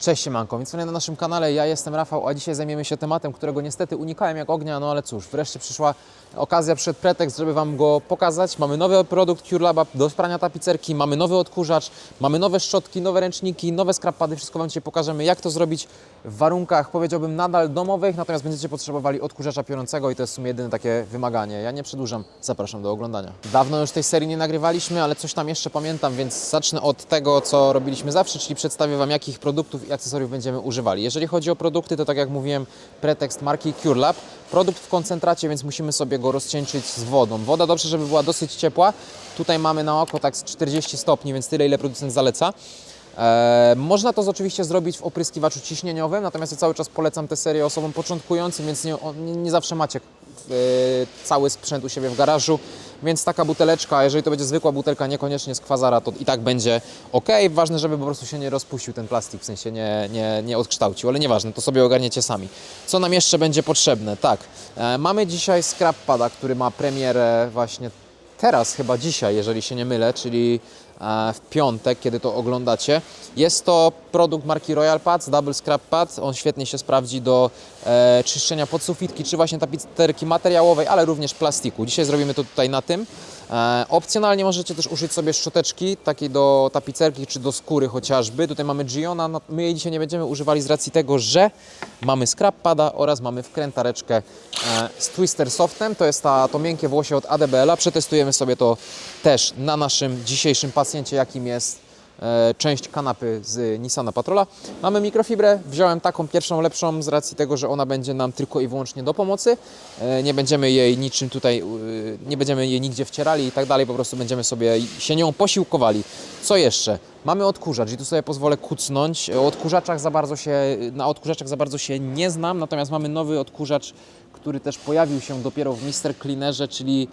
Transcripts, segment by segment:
Cześć siemanko, więc na naszym kanale ja jestem Rafał, a dzisiaj zajmiemy się tematem, którego niestety unikałem jak ognia, no ale cóż, wreszcie przyszła okazja, przyszedł pretekst, żeby Wam go pokazać. Mamy nowy produkt CureLaba do sprania tapicerki, mamy nowy odkurzacz, mamy nowe szczotki, nowe ręczniki, nowe skrapady, wszystko Wam dzisiaj pokażemy, jak to zrobić w warunkach, powiedziałbym, nadal domowych, natomiast będziecie potrzebowali odkurzacza piorącego i to jest w sumie jedyne takie wymaganie. Ja nie przedłużam, zapraszam do oglądania. Dawno już tej serii nie nagrywaliśmy, ale coś tam jeszcze pamiętam, więc zacznę od tego, co robiliśmy zawsze, czyli przedstawię Wam, jakich produktów akcesoriów będziemy używali. Jeżeli chodzi o produkty, to tak jak mówiłem, pretekst marki CureLab. Produkt w koncentracie, więc musimy sobie go rozcieńczyć z wodą. Woda dobrze, żeby była dosyć ciepła. Tutaj mamy na oko tak z 40 stopni, więc tyle, ile producent zaleca. E, można to oczywiście zrobić w opryskiwaczu ciśnieniowym, natomiast ja cały czas polecam tę serię osobom początkującym, więc nie, nie, nie zawsze macie cały sprzęt u siebie w garażu, więc taka buteleczka, jeżeli to będzie zwykła butelka, niekoniecznie z kwazara, to i tak będzie ok. Ważne, żeby po prostu się nie rozpuścił ten plastik, w sensie nie, nie, nie odkształcił, ale nieważne, to sobie ogarniecie sami. Co nam jeszcze będzie potrzebne? Tak, e, mamy dzisiaj scrap pada, który ma premierę właśnie teraz, chyba dzisiaj, jeżeli się nie mylę, czyli e, w piątek, kiedy to oglądacie. Jest to produkt marki Royal Pads, Double Scrap Pad. On świetnie się sprawdzi do e, czyszczenia podsufitki, czy właśnie tapicerki materiałowej, ale również plastiku. Dzisiaj zrobimy to tutaj na tym. E, opcjonalnie możecie też użyć sobie szczoteczki takiej do tapicerki czy do skóry chociażby. Tutaj mamy Giona, no, my jej dzisiaj nie będziemy używali z racji tego, że mamy scrap pada oraz mamy wkrętareczkę e, z Twister Softem. To jest ta, to miękkie włosie od ADBL-a. Przetestujemy sobie to też na naszym dzisiejszym pacjencie, jakim jest e, część kanapy z Nissana Patrola. Mamy mikrofibrę, wziąłem taką pierwszą, lepszą z racji tego, że ona będzie nam tylko i wyłącznie do pomocy. E, Nie będziemy jej niczym tutaj, e, nie będziemy jej nigdzie wcierali i tak dalej, po prostu będziemy sobie się nią posiłkowali. Co jeszcze? Mamy odkurzacz i tu sobie pozwolę kucnąć. O odkurzaczach za bardzo się, na odkurzaczach za bardzo się nie znam, natomiast mamy nowy odkurzacz, który też pojawił się dopiero w Mister Cleanerze, czyli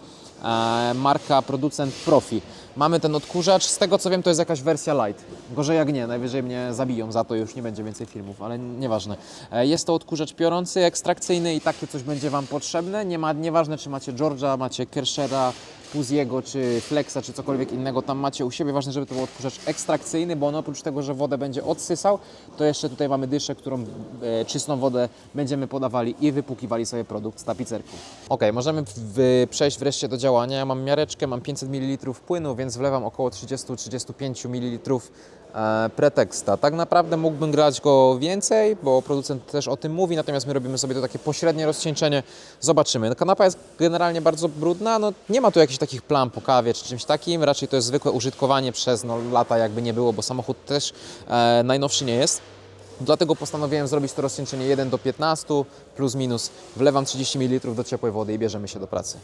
marka producent Profi. Mamy ten odkurzacz, z tego co wiem to jest jakaś wersja light. Gorzej jak nie, najwyżej mnie zabiją za to, już nie będzie więcej filmów, ale nieważne. E, Jest to odkurzacz piorący, ekstrakcyjny i takie coś będzie Wam potrzebne. Nie ma, nieważne czy macie George'a, macie Kershera, Puziego, czy Flexa, czy cokolwiek innego tam macie u siebie. Ważne, żeby to był odkurzacz ekstrakcyjny, bo on oprócz tego, że wodę będzie odsysał, to jeszcze tutaj mamy dyszę, którą e, czystą wodę będziemy podawali i wypłukiwali sobie produkt z tapicerki. Ok, możemy w, przejść wreszcie do działania. Ja mam miareczkę, mam 500 ml płynu, więc wlewam około 30-35 ml preteksta. Tak naprawdę mógłbym grać go więcej, bo producent też o tym mówi, natomiast my robimy sobie to takie pośrednie rozcieńczenie. Zobaczymy. Kanapa jest generalnie bardzo brudna, no nie ma tu jakichś takich plam po kawie czy czymś takim, raczej to jest zwykłe użytkowanie przez no, lata jakby nie było, bo samochód też e, najnowszy nie jest. Dlatego postanowiłem zrobić to rozcieńczenie 1 do 15 plus minus. Wlewam 30 ml do ciepłej wody i bierzemy się do pracy.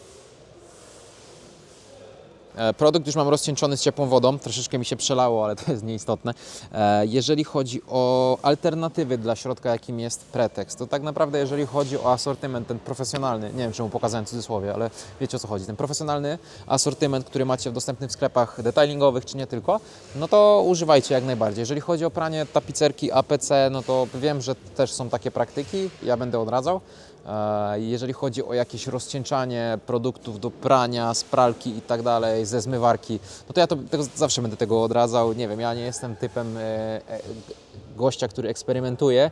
E, Produkt już mam rozcieńczony z ciepłą wodą, troszeczkę mi się przelało, ale to jest nieistotne. E, Jeżeli chodzi o alternatywy dla środka, jakim jest pretekst, to tak naprawdę jeżeli chodzi o asortyment ten profesjonalny, nie wiem czemu pokazałem w cudzysłowie, ale wiecie o co chodzi, ten profesjonalny asortyment, który macie dostępny w sklepach detailingowych czy nie tylko, no to używajcie jak najbardziej. Jeżeli chodzi o pranie tapicerki APC, no to wiem, że też są takie praktyki, ja będę odradzał. E, Jeżeli chodzi o jakieś rozcieńczanie produktów do prania, z pralki i tak dalej, ze zmywarki, no to ja to, tego, zawsze będę tego odradzał. Nie wiem, ja nie jestem typem e, e, gościa, który eksperymentuje,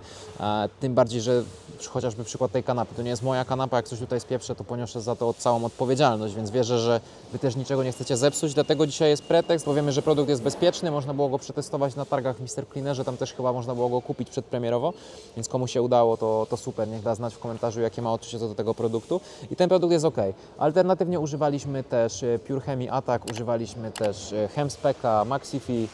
tym bardziej, że chociażby przykład tej kanapy, to nie jest moja kanapa, jak coś tutaj spieprzę, to poniosę za to całą odpowiedzialność, więc wierzę, że Wy też niczego nie chcecie zepsuć, dlatego dzisiaj jest pretekst, bo wiemy, że produkt jest bezpieczny, można było go przetestować na targach Mr. Cleanerze, tam też chyba można było go kupić przedpremierowo, więc komu się udało, to, to super, niech da znać w komentarzu, jakie ma odczucie co do tego produktu i ten produkt jest ok. Alternatywnie używaliśmy też e, Pure Chemie Attack, używaliśmy też e, Hemspec'a, Maxifi,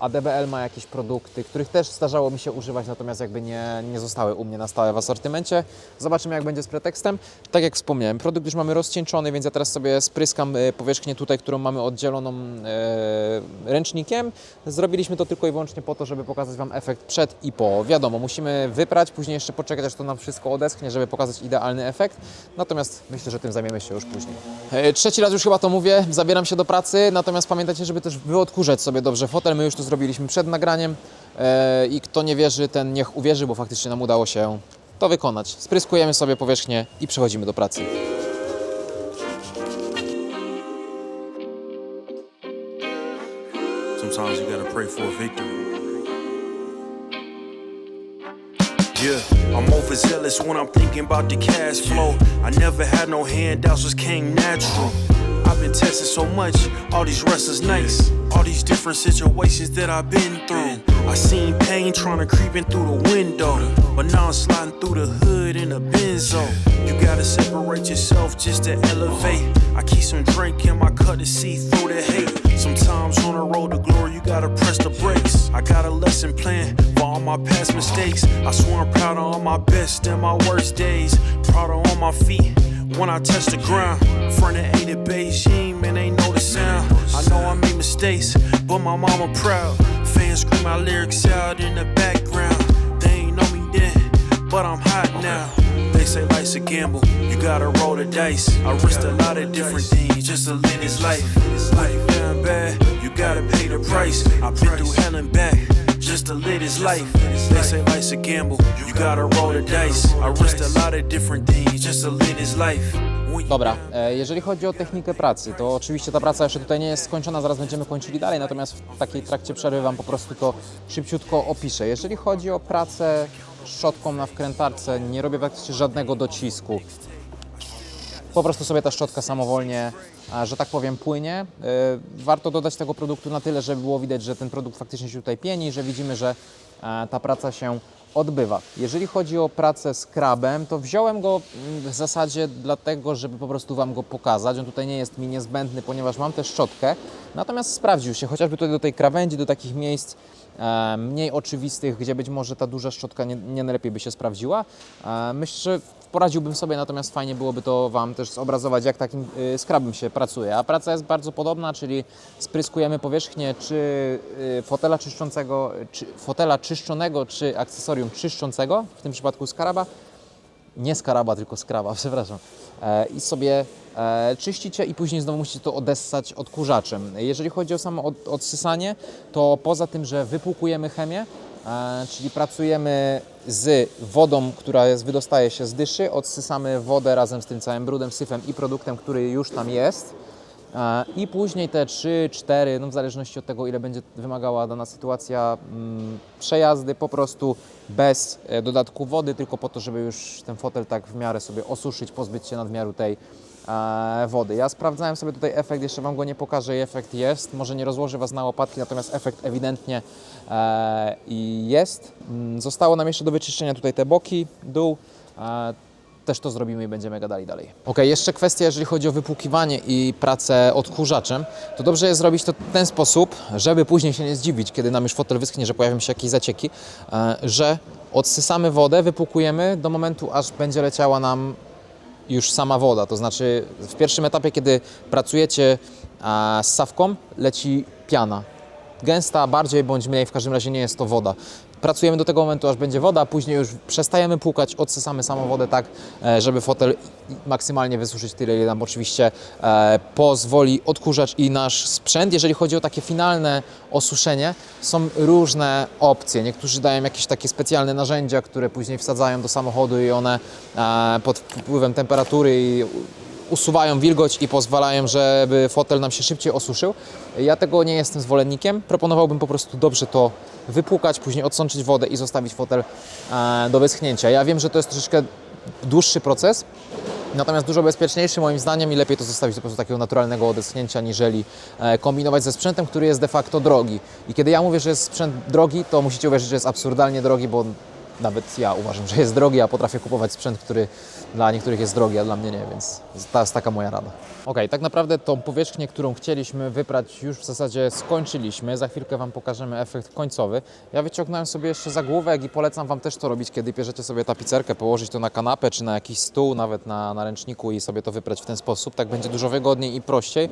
ADBL ma jakieś produkty, których też zdarzało mi się używać, natomiast jakby nie, nie zostały u mnie na stałe w asortymencie. Zobaczymy jak będzie z pretekstem. Tak jak wspomniałem, produkt już mamy rozcieńczony, więc ja teraz sobie spryskam e, powierzchnię tutaj, którą mamy oddzieloną e, ręcznikiem. Zrobiliśmy to tylko i wyłącznie po to, żeby pokazać Wam efekt przed i po. Wiadomo, musimy wyprać, później jeszcze poczekać, aż to nam wszystko odeschnie, żeby pokazać idealny efekt. Natomiast myślę, że tym zajmiemy się już później. E, Trzeci raz już chyba to mówię, zabieram się do pracy, natomiast pamiętajcie, żeby też wyodkurzać sobie dobrze fotel. My już to zrobiliśmy przed nagraniem e, i kto nie wierzy, ten niech uwierzy, bo faktycznie nam udało się to wykonać. Spryskujemy sobie powierzchnię i przechodzimy do pracy. Sometimes you gotta pray for a victory. Yeah, I'm overzealous when I'm thinking about the cash flow. I never had no handouts, just came natural. I've been testing so much, all these restless nights, all these different situations that I've been through. I seen pain trying to creep in through the window, but now I'm sliding through the hood in a benzo. You gotta separate yourself just to elevate. I keep some drink in my cup to see through the hate. Sometimes on the road to glory, you gotta press the brakes. I got a lesson plan for all my past mistakes. I swear I'm proud of all my best and my worst days. Proud of all my feet when I touch the ground. Front of eight at Beijing, man, ain't know the sound. I know I made mistakes, but my mama proud. Fans scream my lyrics out in the background. They ain't know me then, but I'm hot now. They say life's a gamble, you gotta roll the dice. I risked a lot of different things just to live this life. Life down bad, you gotta pay the price. I've been through hell and back just to live this life. They say life's a gamble, you gotta roll the dice. I risked a lot of different things just to live this life. Dobra, e, jeżeli chodzi o technikę pracy, to oczywiście ta praca jeszcze tutaj nie jest skończona, zaraz będziemy kończyli dalej, natomiast w takiej trakcie przerwy Wam po prostu to szybciutko opiszę. Jeżeli chodzi o pracę szczotką na wkrętarce, nie robię praktycznie żadnego docisku. Po prostu sobie ta szczotka samowolnie, że tak powiem, płynie. E, Warto dodać tego produktu na tyle, żeby było widać, że ten produkt faktycznie się tutaj pieni, że widzimy, że e, ta praca się odbywa. Jeżeli chodzi o pracę z krabem, to wziąłem go mm, w zasadzie dlatego, żeby po prostu Wam go pokazać. On tutaj nie jest mi niezbędny, ponieważ mam też szczotkę. Natomiast sprawdził się, chociażby tutaj do tej krawędzi, do takich miejsc e, mniej oczywistych, gdzie być może ta duża szczotka nie, nie najlepiej by się sprawdziła. E, myślę, że poradziłbym sobie, natomiast fajnie byłoby to Wam też zobrazować, jak takim y, skrabem się pracuje. A praca jest bardzo podobna, czyli spryskujemy powierzchnię czy y, fotela czyszczącego, czy fotela czyszczonego, czy akcesorium czyszczącego, w tym przypadku skaraba, nie skaraba, tylko skraba, przepraszam. E, I sobie e, czyścicie i później znowu musicie to odessać odkurzaczem. Jeżeli chodzi o samo od, odsysanie, to poza tym, że wypłukujemy chemię, czyli pracujemy z wodą, która jest, wydostaje się z dyszy, odsysamy wodę razem z tym całym brudem, syfem i produktem, który już tam jest. I później te 3, 4, no w zależności od tego, ile będzie wymagała dana sytuacja, mm, przejazdy po prostu bez e, dodatku wody, tylko po to, żeby już ten fotel tak w miarę sobie osuszyć, pozbyć się nadmiaru tej wody. Ja sprawdzałem sobie tutaj efekt, jeszcze Wam go nie pokażę efekt jest. Może nie rozłożę Was na łopatki, natomiast efekt ewidentnie e, jest. Mm, Zostało nam jeszcze do wyczyszczenia tutaj te boki, dół. E, też to zrobimy i będziemy gadali dalej. Ok, jeszcze kwestia, jeżeli chodzi o wypłukiwanie i pracę odkurzaczem, to dobrze jest zrobić to w ten sposób, żeby później się nie zdziwić, kiedy nam już fotel wyschnie, że pojawią się jakieś zacieki, e, że odsysamy wodę, wypłukujemy do momentu, aż będzie leciała nam już sama woda. To znaczy w pierwszym etapie, kiedy pracujecie z sawką, leci piana. Gęsta, bardziej bądź mniej, w każdym razie nie jest to woda. Pracujemy do tego momentu, aż będzie woda, później już przestajemy płukać, odsysamy samą wodę tak, e, żeby fotel maksymalnie wysuszyć tyle, ile nam oczywiście e, pozwoli odkurzacz i nasz sprzęt. Jeżeli chodzi o takie finalne osuszenie, są różne opcje. Niektórzy dają jakieś takie specjalne narzędzia, które później wsadzają do samochodu i one e, pod wpływem temperatury i usuwają wilgoć i pozwalają, żeby fotel nam się szybciej osuszył. Ja tego nie jestem zwolennikiem. Proponowałbym po prostu dobrze to wypłukać, później odsączyć wodę i zostawić fotel e, do wyschnięcia. Ja wiem, że to jest troszeczkę dłuższy proces, Natomiast dużo bezpieczniejszy moim zdaniem i lepiej to zostawić po prostu takiego naturalnego odeschnięcia, niżeli e, kombinować ze sprzętem, który jest de facto drogi. I kiedy ja mówię, że jest sprzęt drogi, to musicie uwierzyć, że jest absurdalnie drogi, bo nawet ja uważam, że jest drogi, a potrafię kupować sprzęt, który dla niektórych jest drogi, a dla mnie nie, więc to jest taka moja rada. Ok, tak naprawdę tą powierzchnię, którą chcieliśmy wyprać, już w zasadzie skończyliśmy. Za chwilkę Wam pokażemy efekt końcowy. Ja wyciągnąłem sobie jeszcze zagłówek i polecam Wam też to robić, kiedy bierzecie sobie tapicerkę, położyć to na kanapę czy na jakiś stół, nawet na, na ręczniku i sobie to wyprać w ten sposób. Tak będzie dużo wygodniej i prościej.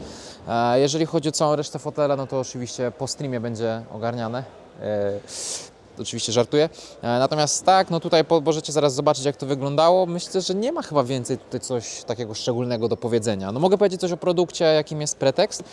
E, jeżeli chodzi o całą resztę fotela, no to oczywiście po streamie będzie ogarniane. E, Oczywiście żartuję. E, Natomiast tak, no tutaj możecie zaraz zobaczyć, jak to wyglądało. Myślę, że nie ma chyba więcej tutaj coś takiego szczególnego do powiedzenia. No mogę powiedzieć coś o produkcie, jakim jest pretekst.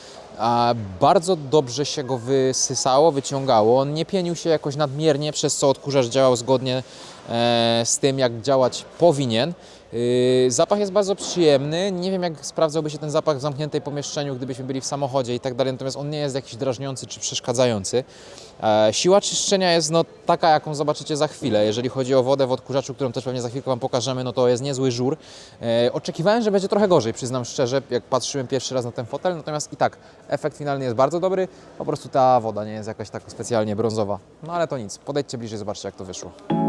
Bardzo dobrze się go wysysało, wyciągało. On nie pienił się jakoś nadmiernie, przez co odkurzacz działał zgodnie e, z tym, jak działać powinien. Yy, Zapach jest bardzo przyjemny. Nie wiem, jak sprawdzałby się ten zapach w zamkniętej pomieszczeniu, gdybyśmy byli w samochodzie i tak dalej, natomiast on nie jest jakiś drażniący czy przeszkadzający. E, Siła czyszczenia jest no, taka, jaką zobaczycie za chwilę. Jeżeli chodzi o wodę w odkurzaczu, którą też pewnie za chwilkę Wam pokażemy, no to jest niezły żur. E, Oczekiwałem, że będzie trochę gorzej, przyznam szczerze, jak patrzyłem pierwszy raz na ten fotel, natomiast i tak efekt finalny jest bardzo dobry. Po prostu ta woda nie jest jakaś taka specjalnie brązowa. No ale to nic, podejdźcie bliżej, zobaczcie jak to wyszło.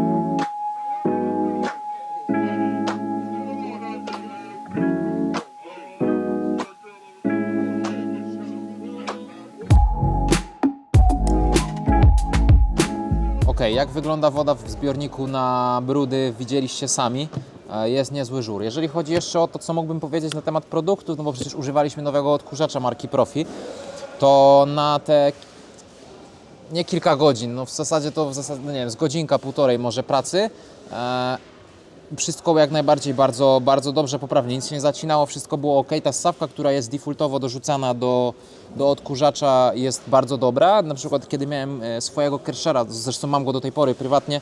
Ok, jak wygląda woda w zbiorniku na brudy, widzieliście sami. E, Jest niezły żur. Jeżeli chodzi jeszcze o to, co mógłbym powiedzieć na temat produktów, no bo przecież używaliśmy nowego odkurzacza marki Profi, to na te nie kilka godzin, no w zasadzie to w zasadzie, no nie wiem, z godzinka, półtorej może pracy. Wszystko jak najbardziej bardzo, bardzo dobrze, poprawnie, nic się nie zacinało, wszystko było ok. Ta stawka, która jest defaultowo dorzucana do, do odkurzacza jest bardzo dobra. Na przykład kiedy miałem e, swojego Kershera, zresztą mam go do tej pory prywatnie,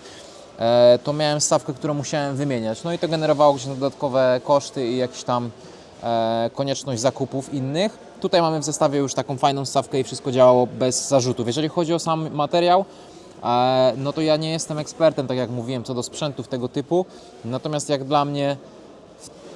e, to miałem stawkę, którą musiałem wymieniać. No i to generowało gdzieś dodatkowe koszty i jakieś tam e, konieczność zakupów innych. Tutaj mamy w zestawie już taką fajną stawkę i wszystko działało bez zarzutów. Jeżeli chodzi o sam materiał, no to ja nie jestem ekspertem, tak jak mówiłem, co do sprzętów tego typu. Natomiast jak dla mnie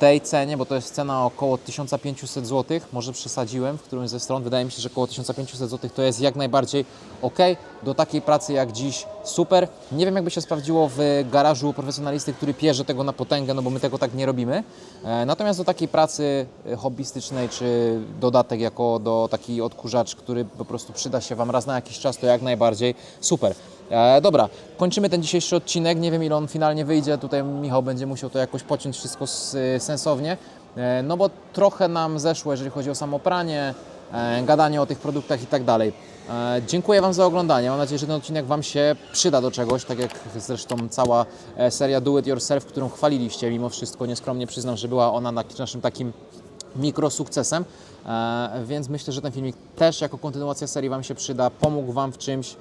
tej cenie, bo to jest cena około 1500 zł, może przesadziłem w którymś ze stron, wydaje mi się, że około 1500 zł to jest jak najbardziej ok. Do takiej pracy jak dziś super. Nie wiem jakby się sprawdziło w garażu profesjonalisty, który pierze tego na potęgę, no bo my tego tak nie robimy. E, Natomiast do takiej pracy e, hobbystycznej, czy dodatek jako do taki odkurzacz, który po prostu przyda się Wam raz na jakiś czas, to jak najbardziej super. E, dobra, kończymy ten dzisiejszy odcinek. Nie wiem ile on finalnie wyjdzie. Tutaj Michał będzie musiał to jakoś pociąć wszystko s- sensownie. E, no bo trochę nam zeszło, jeżeli chodzi o samo pranie, e, gadanie o tych produktach i tak dalej. E, Dziękuję Wam za oglądanie. Mam nadzieję, że ten odcinek Wam się przyda do czegoś, tak jak zresztą cała e, seria Do It Yourself, którą chwaliliście. Mimo wszystko nieskromnie przyznam, że była ona na- naszym takim mikrosukcesem, e, więc myślę, że ten filmik też jako kontynuacja serii Wam się przyda, pomógł Wam w czymś,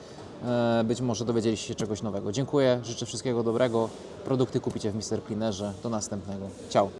być może dowiedzieliście się czegoś nowego. Dziękuję, życzę wszystkiego dobrego, produkty kupicie w Mr. Cleanerze, do następnego. Ciao!